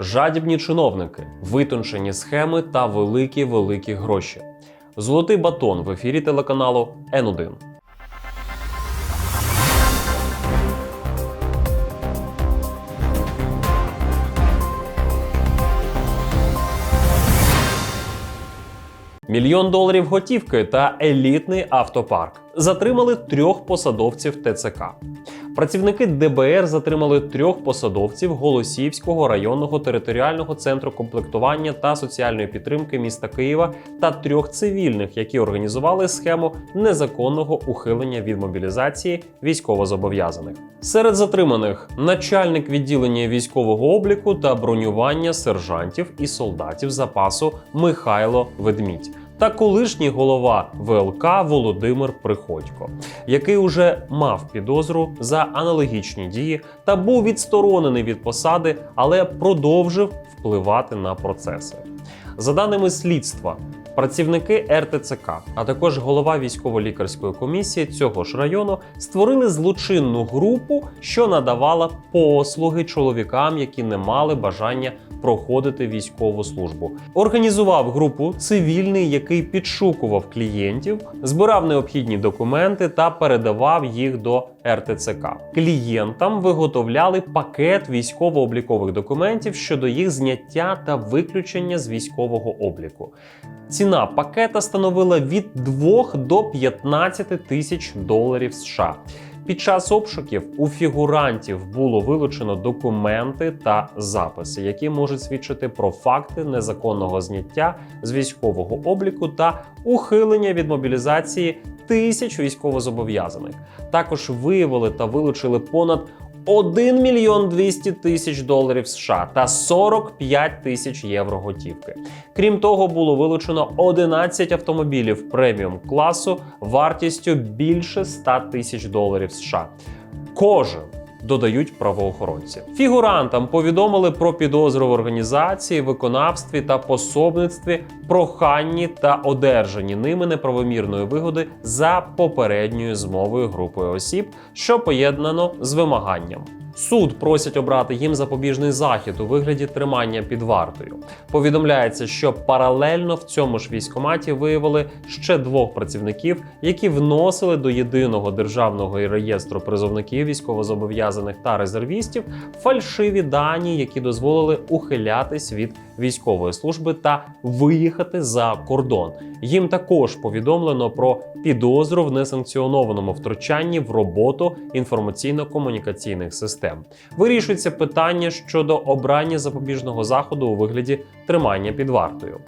жадібні чиновники, витончені схеми та великі великі гроші. Золотий батон в ефірі телеканалу Н1. Мільйон доларів готівки та елітний автопарк затримали трьох посадовців ТЦК. Працівники ДБР затримали трьох посадовців Голосіївського районного територіального центру комплектування та соціальної підтримки міста Києва та трьох цивільних, які організували схему незаконного ухилення від мобілізації військовозобов'язаних. Серед затриманих начальник відділення військового обліку та бронювання сержантів і солдатів запасу Михайло Ведмідь. Та колишній голова ВЛК Володимир Приходько, який уже мав підозру за аналогічні дії та був відсторонений від посади, але продовжив впливати на процеси. За даними слідства, працівники РТЦК, а також голова військово-лікарської комісії цього ж району створили злочинну групу, що надавала послуги чоловікам, які не мали бажання проходити військову службу. Організував групу цивільний, який підшукував клієнтів, збирав необхідні документи та передавав їх до РТЦК. Клієнтам виготовляли пакет військово-облікових документів щодо їх зняття та виключення з військового обліку. Ціна пакета становила від 2 до 15 тисяч доларів США. Під час обшуків у фігурантів було вилучено документи та записи, які можуть свідчити про факти незаконного зняття з військового обліку та ухилення від мобілізації тисяч військовозобов'язаних. Також виявили та вилучили понад 1 мільйон 200 тисяч доларів США та 45 тисяч євро готівки. Крім того, було вилучено 11 автомобілів преміум класу вартістю більше 100 тисяч доларів США. Кожен додають правоохоронці. Фігурантам повідомили про підозру в організації, виконавстві та пособництві, проханні та одержанні ними неправомірної вигоди за попередньою змовою групою осіб, що поєднано з вимаганням. Суд просять обрати їм запобіжний захід у вигляді тримання під вартою. Повідомляється, що паралельно в цьому ж військкоматі виявили ще двох працівників, які вносили до єдиного державного реєстру призовників військовозобов'язаних та резервістів фальшиві дані, які дозволили ухилятись від військової служби та виїхати за кордон. Їм також повідомлено про підозру в несанкціонованому втручанні в роботу інформаційно-комунікаційних систем. Вирішується питання щодо обрання запобіжного заходу у вигляді тримання під вартою.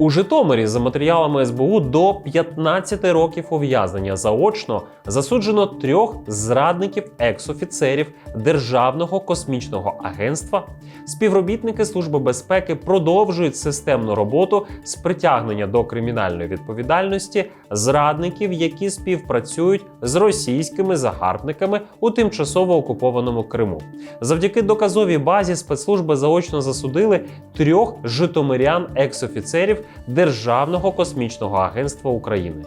У Житомирі за матеріалами СБУ до 15 років ув'язнення заочно засуджено трьох зрадників екс-офіцерів Державного космічного агентства. Співробітники Служби безпеки продовжують системну роботу з притягнення до кримінальної відповідальності зрадників, які співпрацюють з російськими загарбниками у тимчасово окупованому Криму. Завдяки доказовій базі спецслужби заочно засудили трьох житомирян екс-офіцерів Державного космічного агентства України.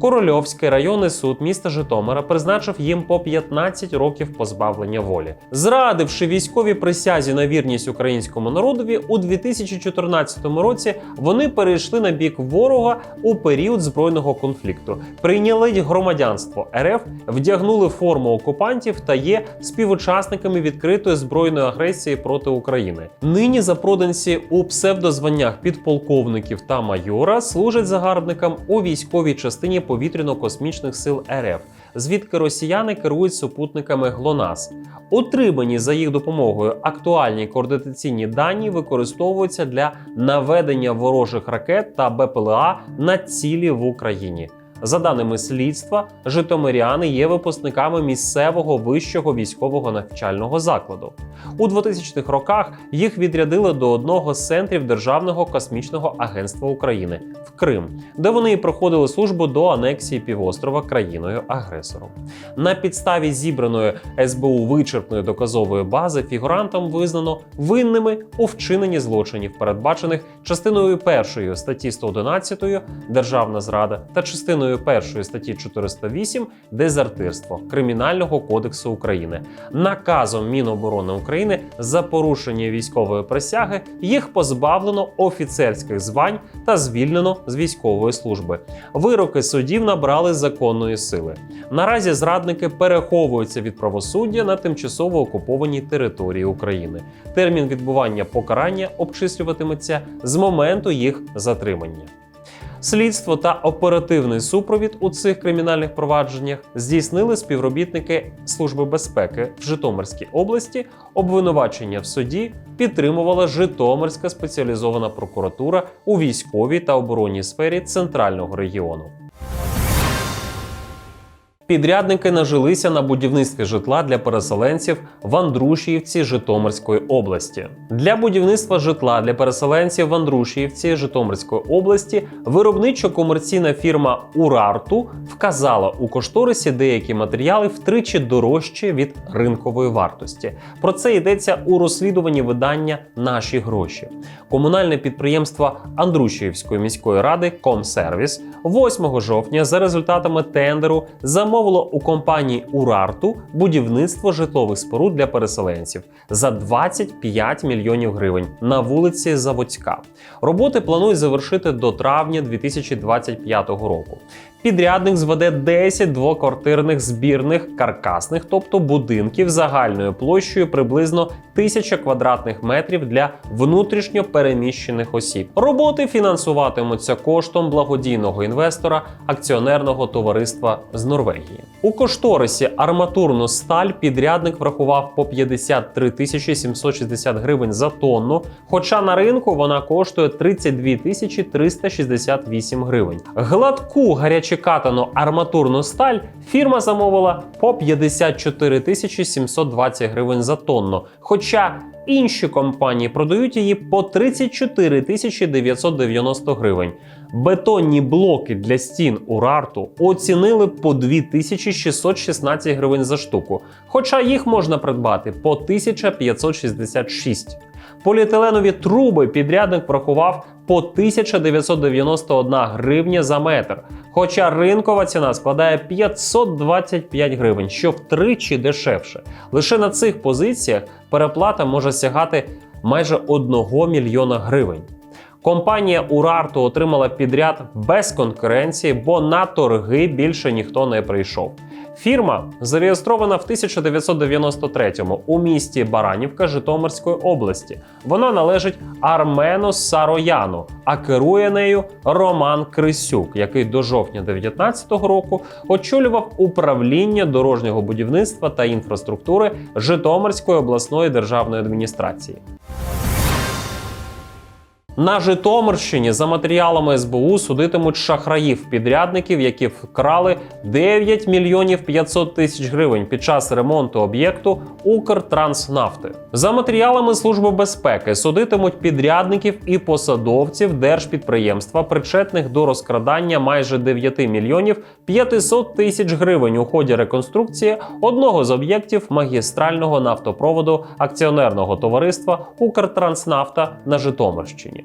Корольовський районний суд міста Житомира призначив їм по 15 років позбавлення волі, зрадивши військовій присязі на вірність українському народові у 2014 році. Вони перейшли на бік ворога у період збройного конфлікту, прийняли громадянство РФ, вдягнули форму окупантів та є співучасниками відкритої збройної агресії проти України. Нині запроданці у псевдозваннях підполковників та майора служать загарбникам у військовій частині повітряно-космічних сил РФ, звідки росіяни керують супутниками ГЛОНАС. Отримані за їх допомогою актуальні координаційні дані використовуються для наведення ворожих ракет та БПЛА на цілі в Україні. За даними слідства, житомиряни є випускниками місцевого вищого військового навчального закладу. У 2000-х роках їх відрядили до одного з центрів Державного космічного агентства України в Крим, де вони і проходили службу до анексії півострова країною-агресором. На підставі зібраної СБУ вичерпної доказової бази фігурантам визнано винними у вчиненні злочинів, передбачених частиною першої статті 111 Державна зрада та частиною першої статті 408 Дезертирство Кримінального кодексу України, наказом Міноборони. України за порушення військової присяги їх позбавлено офіцерських звань та звільнено з військової служби. Вироки судів набрали законної сили. Наразі зрадники переховуються від правосуддя на тимчасово окупованій території України. Термін відбування покарання обчислюватиметься з моменту їх затримання. Слідство та оперативний супровід у цих кримінальних провадженнях здійснили співробітники Служби безпеки в Житомирській області. Обвинувачення в суді підтримувала Житомирська спеціалізована прокуратура у військовій та оборонній сфері центрального регіону. Підрядники нажилися на будівництві житла для переселенців в Андрушіївці Житомирської області. Для будівництва житла для переселенців в Андрушіївці Житомирської області виробничо-комерційна фірма Урарту вказала у кошторисі деякі матеріали втричі дорожче від ринкової вартості. Про це йдеться у розслідуванні видання Наші гроші. Комунальне підприємство Андрушіївської міської ради Комсервіс 8 жовтня за результатами тендеру замовило у компанії Урарту будівництво житлових споруд для переселенців за 25 мільйонів гривень на вулиці Заводська. Роботи планують завершити до травня 2025 року. Підрядник зведе 10 двоквартирних збірних каркасних, тобто будинків загальною площею приблизно 1000 квадратних метрів для внутрішньо переміщених осіб. Роботи фінансуватимуться коштом благодійного інвестора акціонерного товариства з Норвегії. У кошторисі арматурну сталь підрядник врахував по 53 тисячі 760 гривень за тонну, хоча на ринку вона коштує 32 тисячі 368 гривень. Гладку гарячекатану арматурну сталь фірма замовила по 54 тисячі 720 гривень за тонну. Хоча інші компанії продають її по 34 тисячі 990 гривень. Бетонні блоки для стін Урарту оцінили по 2616 гривень за штуку, хоча їх можна придбати по 1566. Поліетиленові труби підрядник порахував по 1991 гривня за метр, хоча ринкова ціна складає 525 гривень, що втричі дешевше. Лише на цих позиціях переплата може сягати майже 1 мільйона гривень. Компанія Урарту отримала підряд без конкуренції, бо на торги більше ніхто не прийшов. Фірма зареєстрована в 1993-му у місті Баранівка Житомирської області. Вона належить Армену Сарояну, а керує нею Роман Крисюк, який до жовтня 2019 року очолював управління дорожнього будівництва та інфраструктури Житомирської обласної державної адміністрації. На Житомирщині за матеріалами СБУ судитимуть шахраїв-підрядників, які вкрали 9 мільйонів 500 тисяч гривень під час ремонту об'єкту Укртранснафти. За матеріалами Служби безпеки судитимуть підрядників і посадовців держпідприємства, причетних до розкрадання майже 9 мільйонів 500 тисяч гривень у ході реконструкції одного з об'єктів магістрального нафтопроводу акціонерного товариства Укртранснафта на Житомирщині.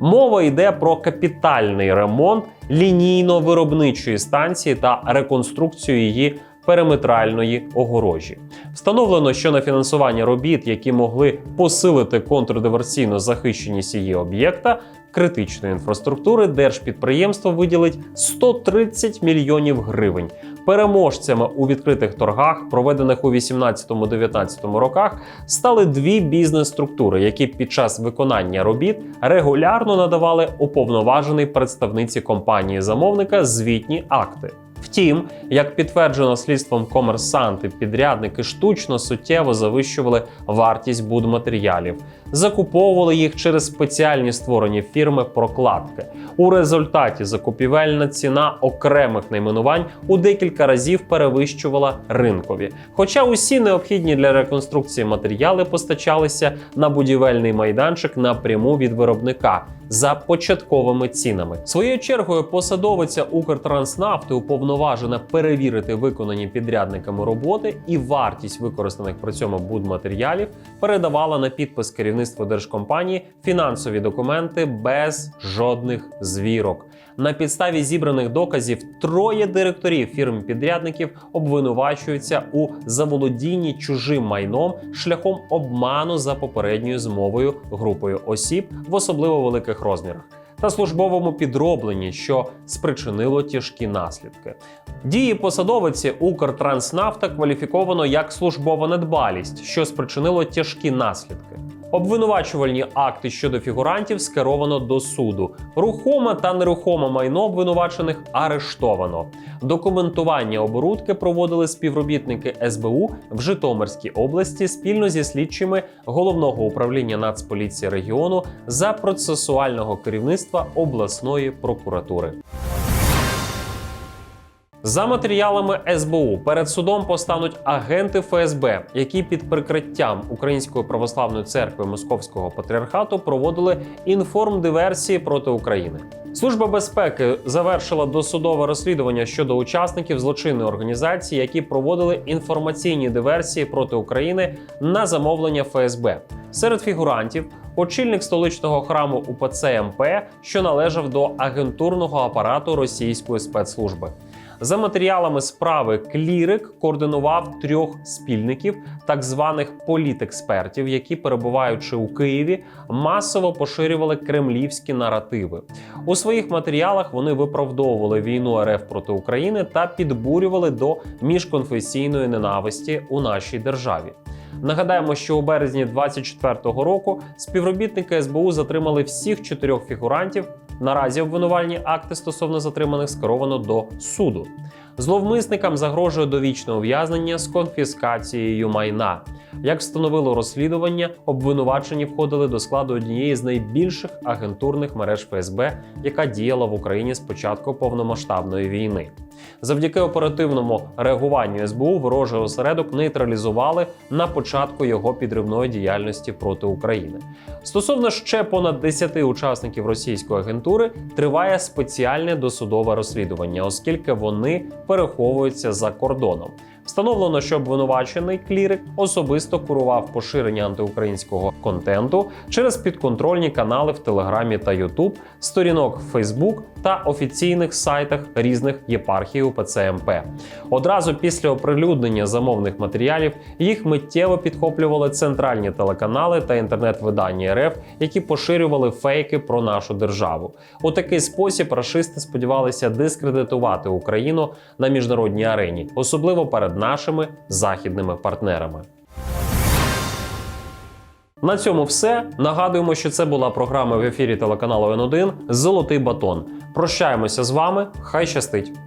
Мова йде про капітальний ремонт лінійно-виробничої станції та реконструкцію її периметральної огорожі. Встановлено, що на фінансування робіт, які могли посилити контрдиверсійну захищеність її об'єкта. Критичної інфраструктури держпідприємство виділить 130 мільйонів гривень. Переможцями у відкритих торгах, проведених у 18-19 роках, стали дві бізнес-структури, які під час виконання робіт регулярно надавали уповноважений представниці компанії замовника звітні акти. Втім, як підтверджено слідством комерсанти, підрядники штучно суттєво завищували вартість будматеріалів, закуповували їх через спеціальні створені фірми прокладки. У результаті закупівельна ціна окремих найменувань у декілька разів перевищувала ринкові. Хоча усі необхідні для реконструкції матеріали постачалися на будівельний майданчик напряму від виробника. За початковими цінами своєю чергою посадовиця Укртранснафти уповноважена уповноважена перевірити виконані підрядниками роботи і вартість використаних при цьому будматеріалів передавала на підпис керівництва держкомпанії фінансові документи без жодних звірок. На підставі зібраних доказів троє директорів фірм-підрядників обвинувачуються у заволодінні чужим майном шляхом обману за попередньою змовою групою осіб в особливо великих розмірах. Та службовому підробленні, що спричинило тяжкі наслідки. Дії посадовиці Укртранснафта кваліфіковано як службова недбалість, що спричинило тяжкі наслідки. Обвинувачувальні акти щодо фігурантів скеровано до суду. Рухоме та нерухоме майно обвинувачених арештовано. Документування оборудки проводили співробітники СБУ в Житомирській області спільно зі слідчими головного управління Нацполіції регіону за процесуального керівництва обласної прокуратури. За матеріалами СБУ перед судом постануть агенти ФСБ, які під прикриттям Української православної церкви Московського патріархату проводили інформдиверсії проти України. Служба безпеки завершила досудове розслідування щодо учасників злочинної організації, які проводили інформаційні диверсії проти України на замовлення ФСБ. Серед фігурантів очільник столичного храму УПЦ МП, що належав до агентурного апарату російської спецслужби. За матеріалами справи клірик координував трьох спільників, так званих політекспертів, які, перебуваючи у Києві, масово поширювали кремлівські наративи. У своїх матеріалах вони виправдовували війну РФ проти України та підбурювали до міжконфесійної ненависті у нашій державі. Нагадаємо, що у березні 24-го року співробітники СБУ затримали всіх чотирьох фігурантів. Наразі обвинувальні акти стосовно затриманих скеровано до суду. Зловмисникам загрожує довічне ув'язнення з конфіскацією майна. Як встановило розслідування, обвинувачені входили до складу однієї з найбільших агентурних мереж ФСБ, яка діяла в Україні з початку повномасштабної війни. Завдяки оперативному реагуванню СБУ ворожий осередок нейтралізували на початку його підривної діяльності проти України. Стосовно ще понад 10 учасників російської агентури триває спеціальне досудове розслідування, оскільки вони переховуються за кордоном. Встановлено, що обвинувачений клірик особисто курував поширення антиукраїнського контенту через підконтрольні канали в Телеграмі та Ютуб, сторінок Фейсбук та офіційних сайтах різних єпархій УПЦ МП. Одразу після оприлюднення замовних матеріалів їх миттєво підхоплювали центральні телеканали та інтернет-видання РФ, які поширювали фейки про нашу державу. У такий спосіб рашисти сподівалися дискредитувати Україну на міжнародній арені, особливо перед нашими західними партнерами. На цьому все. Нагадуємо, що це була програма в ефірі телеканалу Н1 Золотий батон. Прощаємося з вами. Хай щастить!